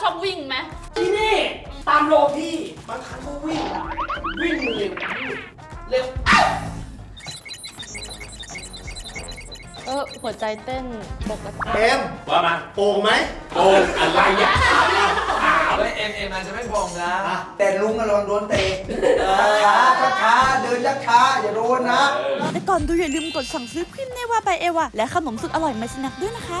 ชอบวิ่งไหมที่นี่ ตามโลพี่บางครั้งก็วิ่งอะวิ่งเร็วเร็วเออหัวใจเต้นปกติเอ็มว่ามาโป่งไหมโกงอะไรอะเฮ้ยเอ็มเอ็มอาจจะไม่พองนะอะแต่ลุงอะระวังโดนเตะช้าช้าช้าๆเดินช้าช้าๆอย่าโดนนะ แต่ก่อนดูอย่าลืมกดสั่งซื้อครีมเนว่าไปเอวาและขนมสุดอร่อยไมสแน็คด้วยนะคะ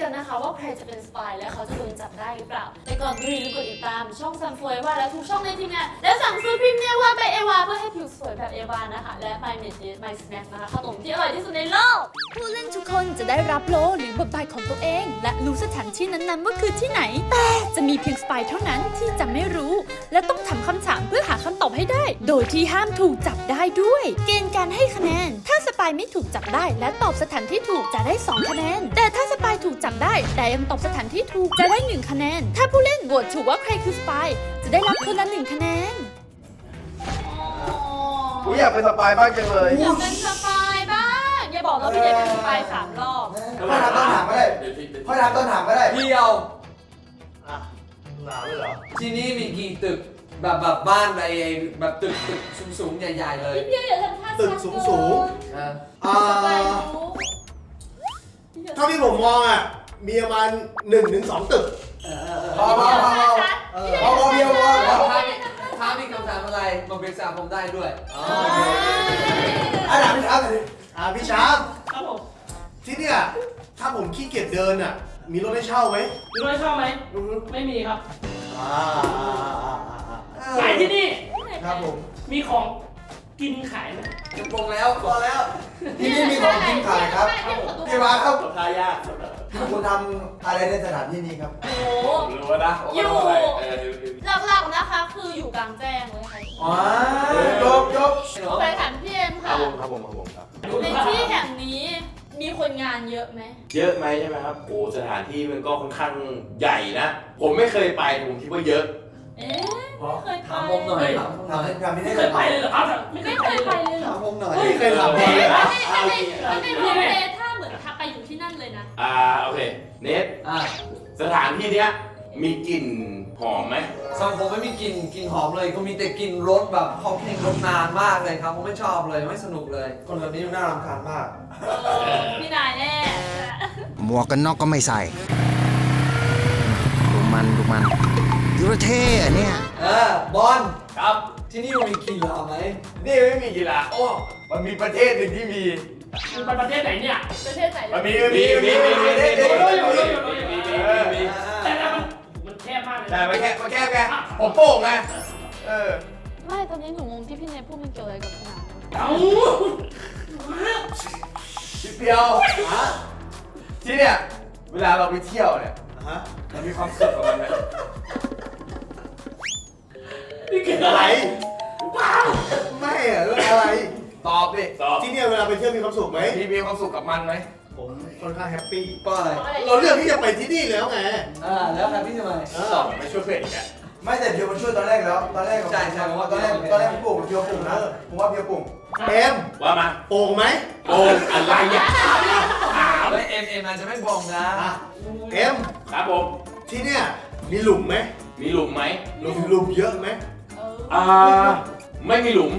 กันนะคะว่าใครจะเป็นสปายและเขาจะโดนจับได้หรือเปล่า แต่ก่อนดูอย่าลืมกดติดตามช่องซัมฟวยว่าและทุกช่องในทีมงานและสั่งซื้อครีมเนว่าไปเอวาเพื่อให้ผิวสวยแบบเอวานะคะ และ My m e d My Snack นะคะขนมที่อร่อยที่สุดในโลก ผู้เล่นทุกคนจะได้รับโลหรือบทบาทของตัวเอง และรู้สถานที่นั้นๆว่าคือที่ไหน แต่จะมีเพียงสปายเท่านั้นที่จะไม่รู้ และต้องถามคำถามเพื่อหาคำตอบให้ได้ โดยที่ห้ามถูกจับได้ด้วย เกณฑ์การให้คะแนน ถ้าสปายไม่ถูกจับได้ และตอบสถานที่ถูกจะได้ 2 คะแนน แต่ถ้าสปายถูกจับได้ แต่ยังตอบสถานที่ถูกจะได้ 1 คะแนน ถ้าผู้เล่นโหวตถูกว่าใครคือสปายจะได้รับคนละหนึ่งคะแนน กูอยากเป็นสปายบ้างจังเลยอยากเป็นสปายบ้างอย่าบอกว่าพี่เดชเป็นสปายสามรอบพ่อถามต้นถามก็ได้พ่อถามต้นถามก็ได้ เดียว อะหนาวเลยเหรอ ที่นี่มีกี่ตึกแบบแบบบ้านไอ้แบบตึกตึกสูงสูงๆใหญ่ๆเลยพี่เพียวอย่าทำท่าตึกสูงนะอ่าสปายรู้ เท่าที่ผมมองอะ มีประมาณหนึ่งถึงสองตึกพอพอพอพอพอพอเดียวพอพอถ้ามีถ้ามีคำถามอะไรมาปรึกษาผมได้ด้วยอะถามพี่ถามเลยอ่าพี่ช้างครับผมที่เนี่ยถ้าผมขี้เกียจเดินอะ มีรถให้เช่าไหมมีรถเช่าไหมไม่มีครับอ่าอ่าอ่าอ่าอ่าขายที่นี่ ครับผม มีของ กินขายไหมจะปรงแล้วพอแล้ว ที่นี่มีของกินขายครับพี่วาครับทายากคุณทำอะไรในสถานที่นี้ครับโอ้โหรู้นะอยู่เออหลักๆนะคะ คืออยู่กลางแจ้งเลยค่ะอ๋อจบจบไปถามพี่เอ็มครัค่ะบผมครับผมครับผมครับในที่แห่งนี้มีคนงานเยอะไหม เยอะไหมใช่ไหมครับ โอ้สถานที่มันก็ค่อนข้างใหญ่นะ ผมไม่เคยไปแต่ผมคิดว่าเยอะเอ๊ะ ไม่เคยไปถามผมหน่อยถามผมหถาน่มอยถามพี่ไม่ได้เคยไปเลยเหรอครับไม่เคไม่ยเคไปยเลยไปเลยเหรถาอมผมหน่อยไม่เคยถามเอ๊เลยะอะไม่ไม่ไม่ไม่ไม่ไม่ถ้าเหมือนถ้าไปอยู่ที่นั่นเลยนะ อ่าโอเค เนทอะสถานที่เนี้ยมีกลิ่นหอมไหมสำหรับผมไม่มีกลิ่นกลิ่นหอมเลยก็มีแต่กลิ่นรถแบบเขาเพลงรถนานมากเลยครับผมไม่ชอบเลยไม่สนุกเลย คนแบบนี้น่ารำคาญมากเออพี่นายแน่ หมวกกันน็อกก็ไม่ใส่ ดูมันดูมัน ประเทศเนี่ย เออบอลครับ ที่นี่มีกีฬาไหมนี่ไม่มีกีฬาโอ้มันมีประเทศหนึ่งที่มี มันประเทศไหนเนี่ยประเทศไหนมันมีมีมีมีมีมีมีมีมีมีหนึ่งรู้อยู่รู้อยู่รู้อยู่แต่แต่มีมันแคบมากเลยแต่นมันแค่มันแค่แค่ผมโป่งไงเออไม่ตอนนี้หนูงงที่พี่เนยพูดมันเกี่ยวอะไรกับขนาดนั้นเอ้าชิปเดียวฮะที่เนี่ยเวลาเราไปเที่ยวเนี่ย ฮะเรามีความสุขกับมันไหม นี่คืออะอะไร ไรไม่อะเรื่องอะไร ตอบดิตอบ ที่เนี่ยเวลาไปเที่ยวมีความสุขไหม พี่มีความสุขกับมันไหมผมค่อนข้างแฮปปี้ ก็อะไรเราเลือกที่จะไปที่นี่แล้วไงอ่าแล้วครับพี่ทำไม เออตอบไม่ช่วยเพื่อนอีกอะไม่แต่เพียวมันช่วยตอนแรกแล้ว ตอนแรกใช่ใช่ผมว่าตอนแรกตอนแรกพี่ปุ่มเพียวปุ่มนะผมว่าเพียวปุ่มเอ็มว่ามาโป่งไหมโป่งอะไรอะถามเฮ้ยเอ็มเอ็มอาจจะไม่พองนะ อะเอ็มครับผม ที่เนี่ยมีหลุมไหมมีหลุมไหมหลุมหลุมเยอะไหมเอออ่าไม่มีหลุม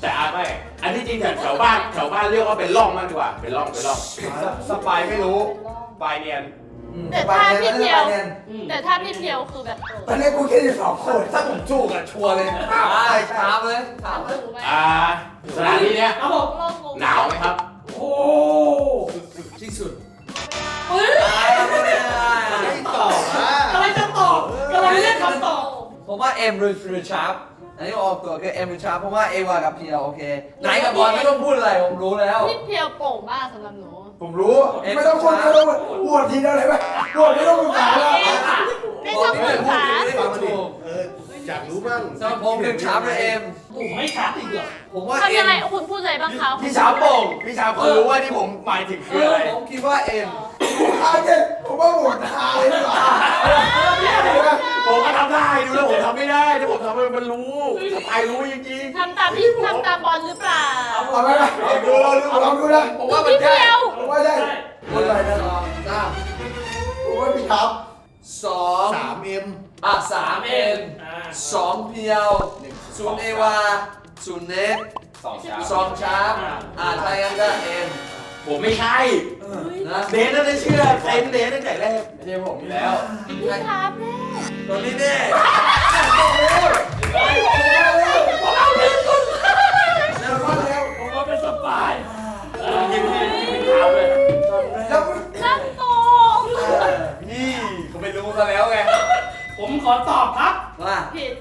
แต่อาไม่อันที่จริงแถวแถวบ้านแถวบ้านเรียกว่าเป็นร่องมากดีกว่า เป็นร่องเป็นร่องสปายไม่รู้ปลายเนียนแต่ถ้าพี่เพียวไปนี่ยแต่ถ้าพี่เพียวคือแบบตอนนี้กูแค่สองคน ถ้าผมถูกอะชัวร์เลยอ่าถามเลยถามเลยถูกไหมอ่าสถานที่เนี้ยครับผมโลกงงหนาวไหมครับ โอ้ที่สุดเฮ้ยไม่ตอบอะกำลังจะตอบกำลังเลือกคำตอบผมว่าเอ็มหรือหรือชาร์ป อันนี้ออกตัวคือเอ็มหรือชาร์ปเพราะว่าเอวากับเพียวโอเค ไหนกับบอลไม่ต้องพูดอะไรผมรู้แล้วพี่เพียวโป่งมากสำหรับหนูผมรู้ ไม่ต้องคนไม่ต้องปวดทีเดียวเลยไหมปวดไม่ต้องปรึกษาแล้วไม่ต้องปรึกษาฟังมาดิเอออยากรู้บ้างสำหรับผมเป็นชาร์ปและเอ็มผมไม่ชัดอีกเหรอผมว่าทำเอ็ยังมไงคุณพูดอะไรบ้างคะพี่ชาวโป่งพี่ชาวเขารู้ว่าที่ผมหมายถึงคืออะไรผมคิดว่าเอ็มอาเจนผมว่าปวดทาเลยดีกว่า ผมก็ทำได้ดูแล้วผมทำไม่ได้ถ้าผมทำให้มันรู้สปายรู้จริงทำตามที่ทำตามบอลหรือเปล่าครับผเอาไหมนะลองดูลองดูลองดูนะผมว่ามันใช่พี่เดียวผมว่าได้คนอะไรนะสองสามผมว่าพี่ครับสองสามเอ็มอะสามเอ็นอ่าสองเพียวศูนย์เอวาศูนย์เน็ตสองชาสองชาร์ปอะใช่กันก็เอ็มผมไม่ใช่ นะเดนนั่นได้เชื่อใครเป็นเดนตั้งแต่แรกไม่ใช่ผมอยู่แล้วพี่ครับแน่ตัวนี้แน่แล้วก็แล้วผมว่าเป็นสปายกินที่กินเป็นเท้าเลยแล้วนั่งตรงนี่เขาไม่รู้ซะแล้วไงผมขอตอบครับ ว่าผิด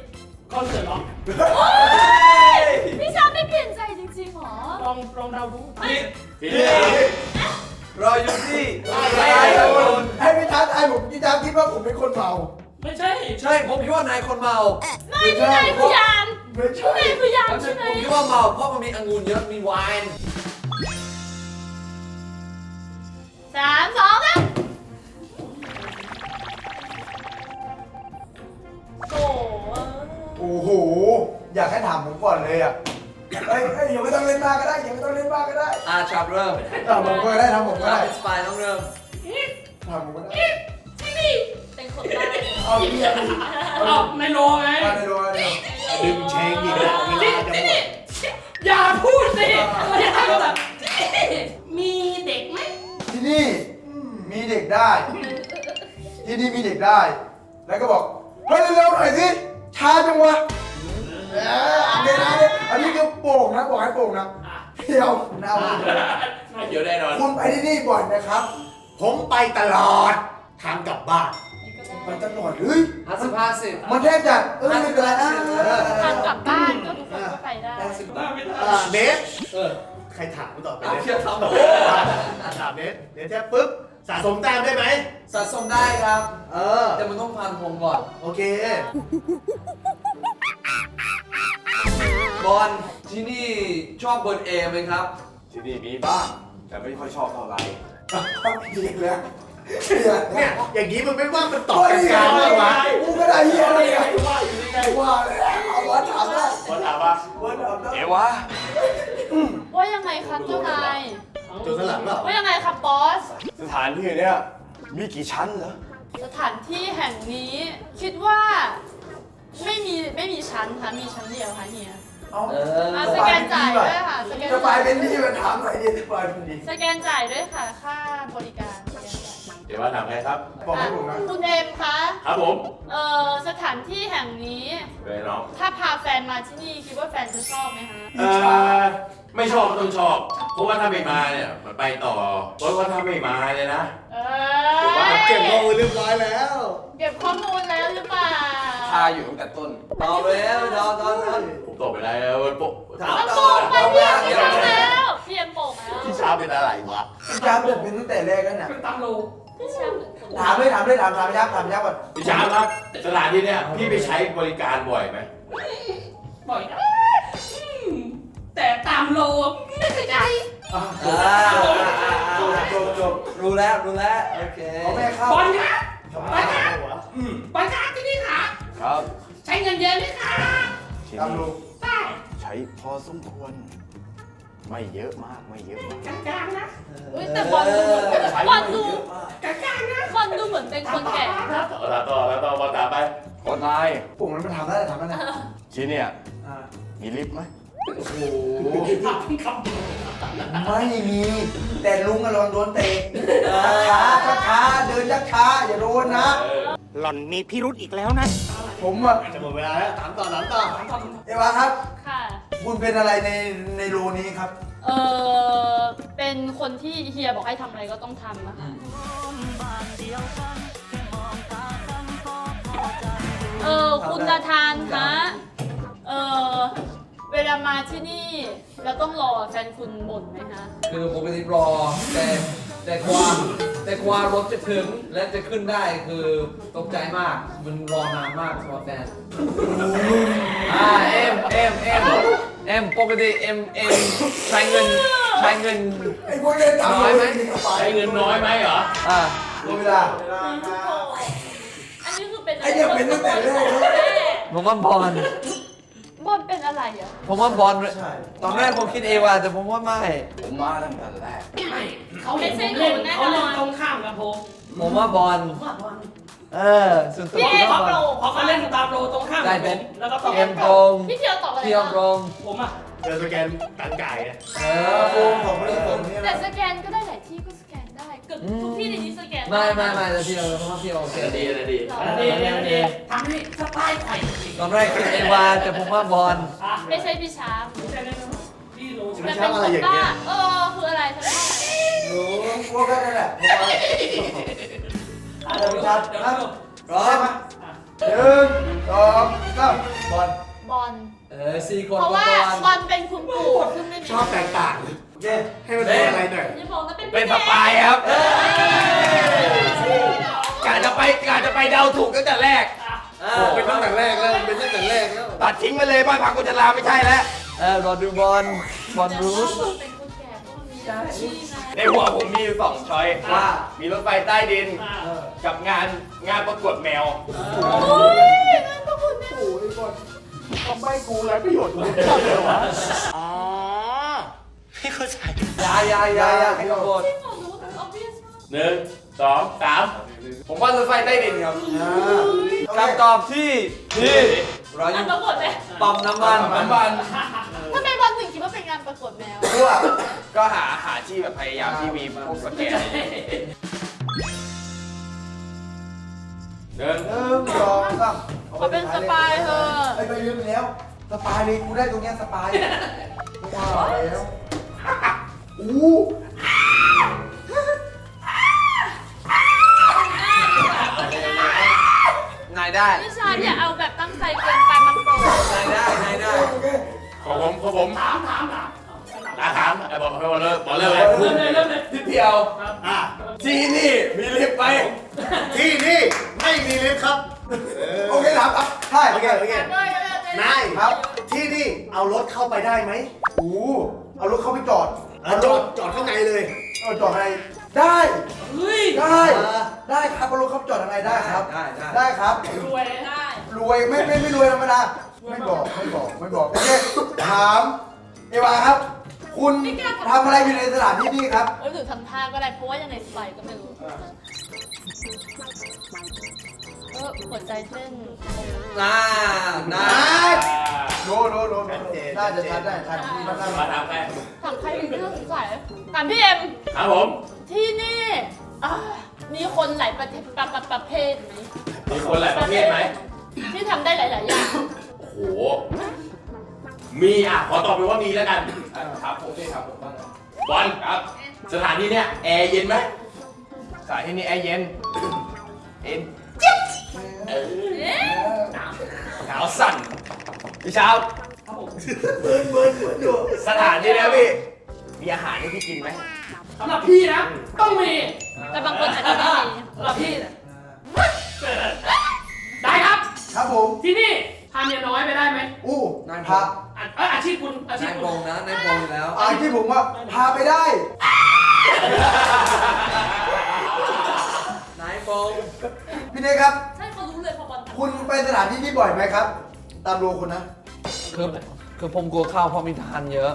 คอนเสิร์ตล็อกพี่ชอบไม่เปลี่ยนใจจริงๆหรอลองลองเดาดูผิดพี่ รออยู่ที่ไอ้ให้พี่ทัศน์ไอ้ผมพี่ทัศน์คิดว่าผมเป็นคนเมาไม่ใช่ใช่ ผมคิดว่านายคนเมาไม่พี่นายคือยามไม่ใช่พี่นายคือยามผมใช่ไหมคิดว่าเมาเพราะมันมีองุ่นเยอะมีไวน์สามสองนะโอ้โอ้โหอยากให้ถามผมก่อนเลยอะ เอ้ยเอ้ยอย่าไม่ต้องเล่นมากก็ได้อย่าไม่ต้องเล่นมากก็ได้อาชับเริ่มถามผมก็ได้ถามผมก็ถ้าได้เป็นสปายต้องเริ่มถามผมก็ได้ที่นี่เป็นคนใต้เอาพี่อะเอาในโลไงมาในโรงงานดึงเชงอีกแล้วเวลาจะหมดอย่าพูดสิอย่าก็แบบมีเด็กไหมที่นี่มีเด็กได้ ที่นี่มีเด็กได้ แล้วก็บอกเฮ้ยเร็วๆหน่อยสิช้าจังวะ เอออันนี้นะอันนี้คือโป่งนะบอกให้โป่งนะเที่ยวหน้าวันเดี๋ยวแน่นอน คุณไปที่นี่บ่อยนะครับ ผมไปตลอด ทางกลับบ้าน ไปตลอดเฮ้ยห้าสิบห้าสิบมันแทบจะเออไม่เป็นไรนะทางกลับบ้านก็ทุกคนก็ไปได้ได้ไม่ได้อ่าเนสเออใครถามกูต่อไปเอาเลยเชียร์ทำถามเนสเนสแค่ปุ๊บสะสมแต้มได้ไหมสะสมได้ครับ เออ แต่มันต้องผ่านผมก่อน โอเค บอลที่นี่ชอบเบิร์ดเอไหมครับ ที่นี่มีบ้าง แต่ไม่ค่อยชอบเท่าไหร่อีกแล้วเนี่ยอย่างนี้มันไม่ว่ามันตอบโอ้ยกันกลางๆบ้างวะกูก็ได้เฮียเลยไงว่าอยู่นี่ไงว่าเลยเอาว่าถามได้ขอถามว่าว่าถามได้เอวะว่ายังไงครับเจ้านายจนข้างหลังเปล่าว่ายังไงครับบอส สถานที่เนี้ยมีกี่ชั้นเหรอสถานที่แห่งนี้คิดว่า ไม่มีไม่มีชั้นค่ะ มีชั้นเดียวค่ะเฮียเอาเอออะสแกนจ่ายด้วยค่ะ สแกนจะไปจ่ายเป็นนี่มาถามหน่อยดิจะไปเป็นดีสแกนจ่ายด้วยค่ะ ค่าบริการสแกนจ่ายเดี๋ยวว่าถามใครครับ บอกให้ผมนะ คุณเอ็มคะ ครับผมเอ่อสถานที่แห่งนี้เลยน้องถ้าพาแฟนมาที่นี่คิดว่าแฟนจะชอบไหมคะ เอ่อไม่ชอบก็ต้องชอบ เพราะว่าถ้าไม่มาเนี่ยมันไปต่อ เพราะว่าถ้าไม่มาเนี่ยนะ เอผมว่าอเก็บข้อมูลเรียบร้อยแล้ว เก็บข้อมูลแล้วหรือเปล่าทาอยู่ตั้งแต่ต้นตอบแล้วตอบตอบตอบผมตอบไปได้แล้วโป๊ะถามต้องต่โป่องไปพี่เอ็มพี่ทำแล้วพี่เอ็มโป่งแล้วพี่ช้าเป็นอะไรวะพี่จ้าเปิดเป็นตั้งแต่แรกแล้วเนี่ยเป็นตามโลพี่แชมป์เป็นคนถามเลยถามเลยถามถามยักษ์ถามยักษ์ก่อนพี่ช้าครับสถานที่เนี่ยพี่ไปใช้บริการบ่อยไหมบ่อยนะอืมแต่ตามโลไม่เคยใจอ่าจบจบจบรู้แล้วรู้แล้วโอเคเอาแม่เข้าบอลครับทำไมวะบอลครับที่นี่ครับ ครับใช้เงินเยอะไหมครับตามลูกใช่ใช้พอสมควร ไม่เยอะมากไม่เยอะมากกลางๆนะอุ้ยแต่บอลดูเหมือนบอลดูกลางๆนะบอลดูเหมือนเป็นคนแก่ต่อต่อแล้วต่อมาถามไปคนนายปุ่มมันถามได้แต่ถามได้นะที่เนี่ยอ่ามีลิฟต์ไหมโอ้โหถามคำไม่มี แต่ลุงอะลองโดนเตะช้าช้าช้าเดินช้าช้าอย่าโดนนะ หล่อนมีพิรุธอีกแล้วนะ ผมอะจะหมดเวลาแล้วถามต่อถามต่อเอวาครับ ค่ะ คุณเป็นอะไรในในโลนี้ครับ เออเป็นคนที่เฮียบอกให้ทำอะไรก็ต้องทำนะคะเออคุณตาทานคะเออเวลามาที่นี่แล้วต้องรอแฟนคุณบ่นไหมคะ คือปกติรอแต่ แต่ความแต่ความรถจะถึงและจะขึ้นได้คือตกใจมาก มันรอนานมากสำหรับแฟนอ่าเอ็มเอ็มเอ็มเอ็มปกติเอ็มเอ็มใช้เงินใช้เงินไอ้พวกเล่นตามน้อยไหมใช้เงินน้อยไหมเหรออ่าเวลา อันนี้คือเป็นไอ้เนี่ยเป็นตั้งแต่แรกแล้วผมว่าบอล บอลเป็นอะไรอะผมว่าบอลใช่ตอนแรกผมคิดเอวาแต่ผมว่าไม่ ผมมาตั้งแต่แรก ไม่เขาเห็นผมเล่นเขาเล่นตรงข้ามกับผมผมว่าบอลผมว่าบอลเออส่วนตัวพี่ผมเขาว่าบอลพอเขาเล่นตามโลตรงข้ามกับผมแล้วก็ตอบเอ็มตรงพี่เทียวตอบอะไรเที่ยวตรนะงผมอะเจอสแกนตังไก่อะเอเอออโฟมของบริษัทเนี่ยแต่นะสแกนก็ได้หลายที่ก็สแกนได้เกือบทุกที่ในนี้สแกนไม่ไม่ไม่แต่ที่เราเพราะว่าที่เราโอเคดีนะดีอันนี้อันนี้อันนี้ทำให้สไตล์ไข่ตอนแรกคิดเอวาแต่ผมว่าบอลอะไม่ใช่พี่ชามไม่ใช่นะพี่รู้แต่เป็นคนบ้าเออคืออะไรทำไมหนูพวกก็นั่นแหละผมว่าอะเดี๋ยวดูเดี๋ยวดูพร้อใช่มไหมหนึ่งสองสามบอลบอลเออสี่คนเพราะว่าบอลบอลเป็นคุณปู่ซึ่งไม่มีชอบแตกต่างโอ เคให้มันเป็นอะไรหน่อยอย่าบอกนะเป็นเป็นสปายครับกาจะไปกาจะไปเดาถูกตั้งแต่แรกเอโอ้อเป็นตั้งแต่แรกแล้วเป็นตั้งแต่แรกแล้วตัดทิ้งไปเลยบ้านพักกุจลาไม่ใช่แล้วเออรอดูบอลบอลรูสเป็นคนแก่พวกนี้ชี้นะในหัวผมมีอยู่สองช้อยว่ามีรถไฟใต้ดินอะกับงานงานประกวดแมวโอ้ยงั้นต้องคุณเนี่ยโอ้ยบอลทำไมกูไรประโยชน์เลยอ๋อพี่เข้าใจ ยายายายาให้บอลจริงเหรอรู้ว่า obvious มากหนึ่งสองสามผมว่ารถไฟใต้ดินครับคำตอบที่ที่เราออันยู่ประกวดไหมปั๊มน้ำมันน้ำมันทำไมบอลถึงคิดว่าเป็นงานประกวดแมวเพื่อก็หาหาที่แบบพยายามที่มีพวกสแกนหนึ่งนึ่งสองสามเขาเป็นสปายเธอไอ้ไปเรื่องแล้ว สปายเลยกูได้ตรงเนี้ยสปายไม่ว่าแล้ว อู้นายได้พี่ชายอย่าเอาแบบตั้งใจเกินไปมันโตนายได้นายได้ของผมของผมถามถามถามตาถามไอ้บอกให้บอลเลิกบอลเลิกเลยเริ่มเลยเริ่มเลยที่เดียวอะที่นี่มีลิฟต์ไหมที่นี่ไม่มีลิฟต์ครับโอเคถามครับใช่โอเคโอเคนายครับ ที่นี่เอารถเข้าไปได้ไหมอู้เอารถเข้าไปจอด อะจอดจอดข้างในเลยเอาจอดอะไรได้ เฮ้ยได้ ได้ครับเอารถเข้าไปจอดอะไรได้ครับ ได้ได้ ได้ครับ รวยได้ รวยไม่ไม่ไม่รวยธรรมดาไม่บอกไม่บอกไม่บอกโอเคถามเอวาครับ คุณทำอะไรอยู่ในสถานที่นี่ครับ เออหรือทำท่าก็ได้เพราะว่ายังไงไปก็ไม่รู้ เออหัวใจเต้นน่าน่าโนโนโนโนน่าจะชัดได้ชัดที่มันน่ามาถามใครถามใครอีกเรื่องสงสัยถามพี่เอ็มครับผม ที่นี่อ่ามีคนหลายประเทศประประประเภทไหมมีคนหลายประเภทไหม ที่ทำได้หลาย ๆ อย่าง โอ้โห มีอะ ขอตอบไปว่ามีแล้วกันครับผมที่ครับผมบ้างบอลครับ สถานที่เนี้ยแอร์เย็นไหมสถานที่นี้แอร์เย็นเย็นเออเอ๊ะ หนาวสั่นพี่เช้าครับผมเบิร์นเบิร์นเบิร์นอยู่สถานที่นี้พี่ มีอาหารให้พี่กินไหมสำหรับพี่นะ ต้องมีแต่บางคนอาจจะไม่มีสำหรับพี่นะได้ครับ ครับผมที่นี่พาเมียน้อยไปได้ไหมอู้นายพาอะเอ้ยอาชีพคุณอาชีพนายคุโปณงนะนายโปงอยู่แล้วอาที่ผมว่าพาไปได้นายโปงพี่เนยครับ คุณไปสถานที่นี้บ่อยไหมครับ ตามโลคุณนะ คือคือผมกลัวเข้าเพราะมีทหารเยอะ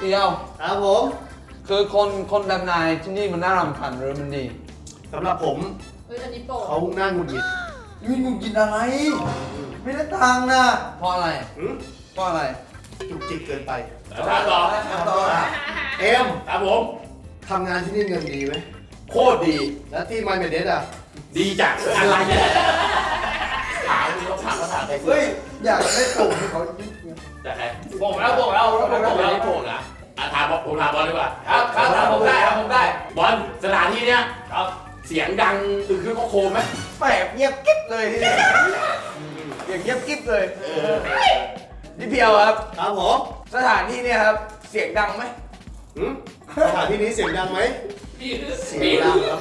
เดียว ครับผมคือคนคนแบบนายที่นี่มันน่ารำคาญหรือมันดี สำหรับผมเฮ้ยอันนี้โปรเขาหน้าหงุดหงิดยืนมึงกินอะไร ไม่ได้ตังค์นะเพราะอะไร หืมเพราะอะไร จุกจิกเกินไป ถามต่อ ต่อนะเอ็มครับผม ทำงานที่นี่เงินดีไหม โคตรดี แล้วที่มาเมเดสอะ ดีจังอะไรเนี่ยถามเขาถามเขาถามใครเฮ้ย อยากได้ส่งให้เขานิดนึงแต่ใครโป่งแล้วโป่งแล้วโป่งแล้วโป่งแล้วอะถามบอลผมถามบอลดีกว่าครับครับถามผมได้ครับผมได้บอลสถานที่เนี้ยครับ เสียงดังคือคือเขาโคมไหมแปบเงียบกิ๊บเลยที่นี่อย่างเงียบกิ๊บเลยเออพี่เพียวครับ ครับผม สถานที่เนี่ยครับ เสียงดังไหม หืมสถานที่นี้เสียงดังไหมพี่เสียงดังครับ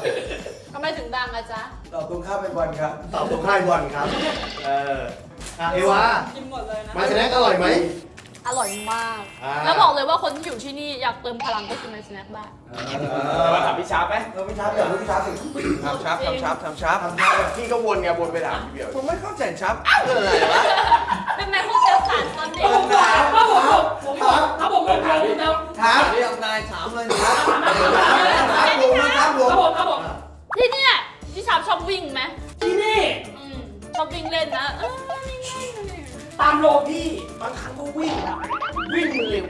ทำไมถึงดังอะจ๊ะตอบตรงข้ามเป็นบอลครับ ตอบตรงค่ายบอลครับ เอออะเอวากินหมดเลยนะ มาสแน็คอร่อยไหม อร่อยมาก อ่า แล้วบอกเลยว่าคนที่อยู่ที่นี่อยากเติมพลังก็กินในสแน็คบ้าร์มาถามพี่ชาร์ปไหมเราไม่ช้าเดี๋ยวเราไม่ช้าสิทำชับทำชับทำชับพี่ก็วนไงวนไปถามพี่เบียวผมไม่เข้าใจชับอ้าวอะไรวะ เป็นแม่พูดเจ้า สารตอนเด็กผมถามว่าผมผมผมถ้าผมผมถามคุณนะถามเรียกนายถามเลยครับถามผมนะครับผมครับผมครับผมที่เนี่ยพี่ชาบชอบวิ่งไหมที่นี่อืมชอบวิ่งเล่นนะเออตามโลพี่บางครั้งก็วิ่งอะวิ่งมันเร็ว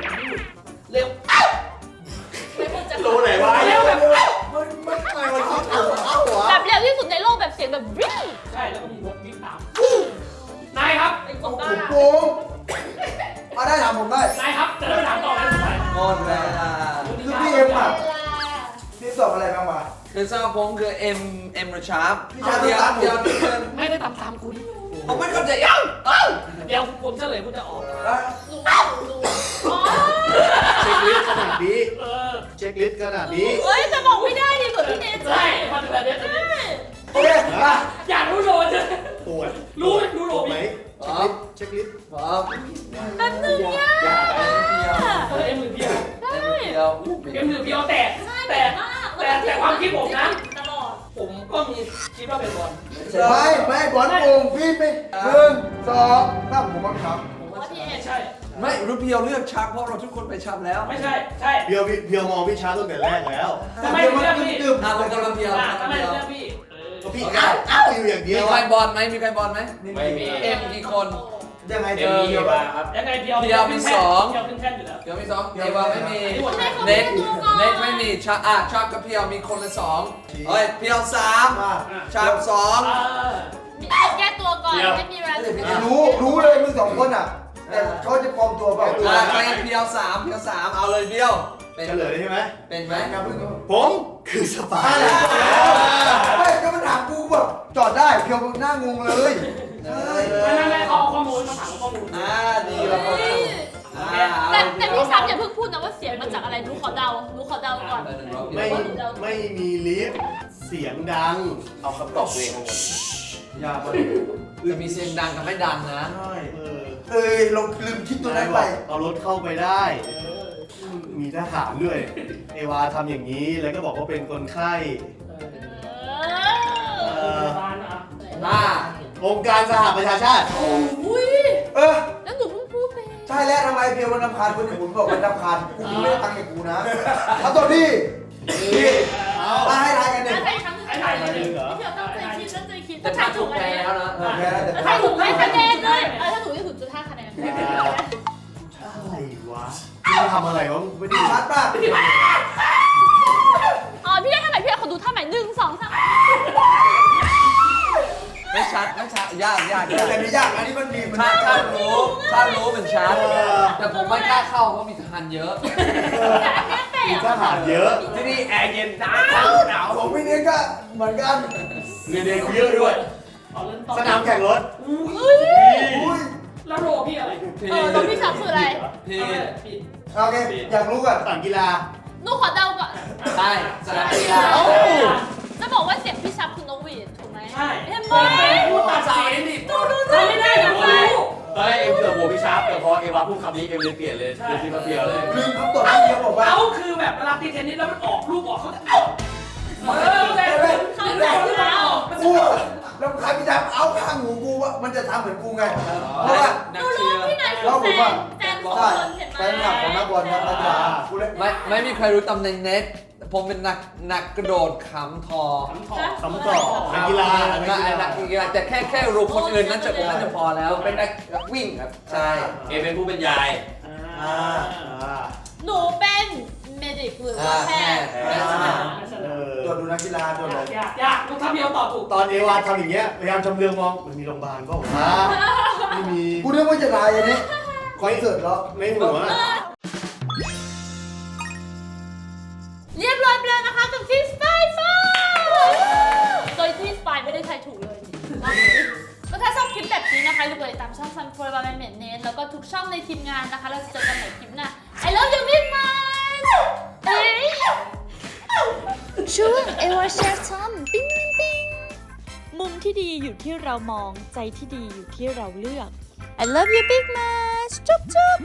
เร็วไม่พูดจะรู้ไหนวะเร็วแบบมันมันทำไมมันคิดเอาเอาหัวแบบเร็วที่สุดในโลกแบบเสียงแบบวิ่งใช่แล้วก็มีรถวิ่งตามนายครับเป็นคผนมบ้าโกงเอาได้ถาม ผมได้นายครับแต่ไม่ถามต่อเลยสงสัยหมดเวลาคือพี่เอ็มอะเวลาพี่สอบอะไรบ้างวะคือสำหรับผมคือเอ็มเอ็มระชับพี่ชาร์ปเดียวตามผมเดียวนิดนึงไม่ได้ตามตามคุณผมไม่เข้าใจเอ้าเอ้าเดี๋ยวผมเฉลยคุณจะออกรู้รู้อ๋อเช็คลิสต์ขนาดนี้เออเช็คลิสต์ขนาดนี้เฮ้ยจะบอกไม่ได้ดิเหมือนพี่เนทใช่มันแบบนี้ใช่โอเคมาอยากรู้โลใช่ไหมปวดรู้รู้โลปวดไหมพี่เช็คลิสต์เช็คลิสต์พร้อมแป๊บนึงเนี่ยเออเอ็มมือเดียวเอ็มเดียวเอ็มมือเดียวแต่ใช่แต่มากแต่แต่ความคิดผมนะตลอดผมก็มีคิดว่าเป็นบอลไม่ไม่บอลโกงพี่ไม่หนึ่งสองสามผมบังคับผมว่าพี่เอไม่ชใช่ไม่รูปเพียวเลือกชับเพราะเราทุกคนไปชับแล้ว ไม่ใช่ใช่เพียวเพียวมองพี่ชาร์ตตั้งแต่แรกแล้วทำไมถึงเลือกพี่ดื่มอะผมกำลังเพียวอะกำลัทำงไมเพียวถึงเลือกพี่เออก็พี่อ้าวอ้าวอยู่อย่างเดีมียวใครอะบอลไหมมีใครบอลไหมไม่มีเอ็มกี่คน ยังไงเอ็มมีมาครับยังไงเดียวเดียวมีสองเดียวขึ้นแท่นอยู่แล้วเดี๋ยวมีสองเอวาไม่มีให้เขาเน็กดูก่อนเน็กไม่มีชาอะชอบกับเพียวมีคนละสองเฮ้ยเพียวสามมาชาบสองอ่ามีแก้ตัวก่อนไม่มีเวลาจะรู้รู้เลยมึงสองคนอะแต่เขาจะปลอมตัวเปล่าอะใครเพียวสามเพียวสามเอาเลยเพียวเป็นเฉลยได้ไหมเป็นไหมครับพึ่งผมคือสปายไม่ก็มันถามกูแบบจอดได้เพียวหน้างงเลย ช่ไม่ไม่ไม่เขาเอาข้อมูลมาถามข้อมูลอ่าดีเราก็อ่าแต่แต่พี่ซับอย่าเพิ่งพูดนะว่าเสียงมาจากอะไรหนูขอเดาหนูขอเดาก่อน ไม่ไม่มีลิฟต์เสียงดัง เอาคำตอบตัวเองอย่ามาจะมีเสียงดังกับไม่ดังนะใช่เออเอ้ยเราลืมคิดตัวนั้นไป เอารถเข้าไปได้ มีทหารด้วย เอวาทำอย่างนี้แล้วก็บอกว่าเป็นคนไข้ องค์การสหประชาชาติอุ้ยเออ แล้วหนูเพิ่งพูดไปใช่แล้วทำไมเพียวมันรำคาญคนอื่นผมบอกมันรำคาญกูไม่ได้ตังค์กับกูนะเอาตัวนี้นี่มาให้ทายกันหนึ่งใครทำใครทำพี่เดี๋ยวตั้งใจคิดตั้งใจคิดแต่ถ้าถ้าถูถูกกคะแพ้แนนแล้วนะเออแพ้แล้วแต่ถ้าถูกให้คะแนนเลยเออถ้าถูกจะถูกจุดห้าคะแนนอะไรวะมึงทำอะไรวะมึงไม่ได้ชัดป่ะอ๋อพี่ได้ท่าไหนพี่ขอดูท่าไหนหนึ่งสองสาม ไม่ชัดไม่ชัดยากยากแต่ยากนี่ยากอันนี้มันดีมันถ้าถ้ารู้ถ้ารู้มันชัดแต่ผมไม่กล้าเข้าเพราะมีทหารเยอะแต่อันเนี้ยแปลมีกทหารเยอะ ที่นี่แอร์เย็นหนาวหนาวของพี่เนี้ก็เหมือนกันเงินเดือนกูเยอะด้วยเอาเล่นต่อสนามแข่งรถอุ้ยแล้วโลพี่อะไรเออแล้วพี่ชอบคืออะไรพี่พี่โอเคอยากรู้ก่อนสนามกีฬาหนูขอเดาก่อนใช่สนามกีฬาจะบอกว่าเสียงพี่ชับคือนกหวีดถูกไหม ใช่เห็นไหมพูดตัดสินดิดูดูดูเราไม่ได้นะคุณตอนแรกเอ็มเกือบโหวตพี่ชาร์ปแต่พอเอวาพูดคำนี้เอ็มเลยเปลี่ยนเลยเลยที่มาเปลี่ยนเลยลืมคำตอบที่เพียวบอกว่าเขาคือแบบเวลาตีเทนนิสแล้วมันออกลูกออกเขาจะออกเออแบบเข้าใจแล้วกูแล้วใครไปทำเอาข้างหูกูว่ามันจะทำเหมือนกูไงเพราะว่านักดูเชีรู้ยร์พี่นายคือเราแฟผมว่านแฟนบอใช่ลเห็นไหมแฟนคลับของนักบอลครับนักกีฬากูเลยไม่ไม่มีใครรู้ตำแหน่งเน็ต ผมเป็นนักนักกระโดดขำทอคำตอบนักกีฬานักนักกีฬาแต่แค่แค่รู้คนอื่นนั่นจะนั่นจะพอแล้ว เป็นนักนักวิ่งครับ ใช่เอ็มเป็นผู้บรรยายอ่าอ่าหนูเป็นเมดิกหรือว่าแพทย์อ่าไม่ใช่เออตรวจดูนักกีฬาตรวจอะไรยากยากลูกทัพเดียวตอบถูกตอนเอวาทำอย่างเงี้ยพยายามชำเลืองมองมันมีโรงพยาบาลเปล่าวะไม่มีกูนึกว่าจะทายอันนี้คอนเสิร์ตเหรอในหัว นี้นะคะอย่าลืมกดติดตามช่อง Sun f o r e v e r m a n e แล้วก็ทุกช่องในทีมงานนะคะ เราจะเจอกันใหม่คลิปหน้า I love you big man เอ้ยช่วงเอวาแชร์ทอมปิ้งปิ้งปิ้งมุมที่ดีอยู่ที่เรามองใจที่ดีอยู่ที่เราเลือก I love you big man จุ๊บจุ๊บ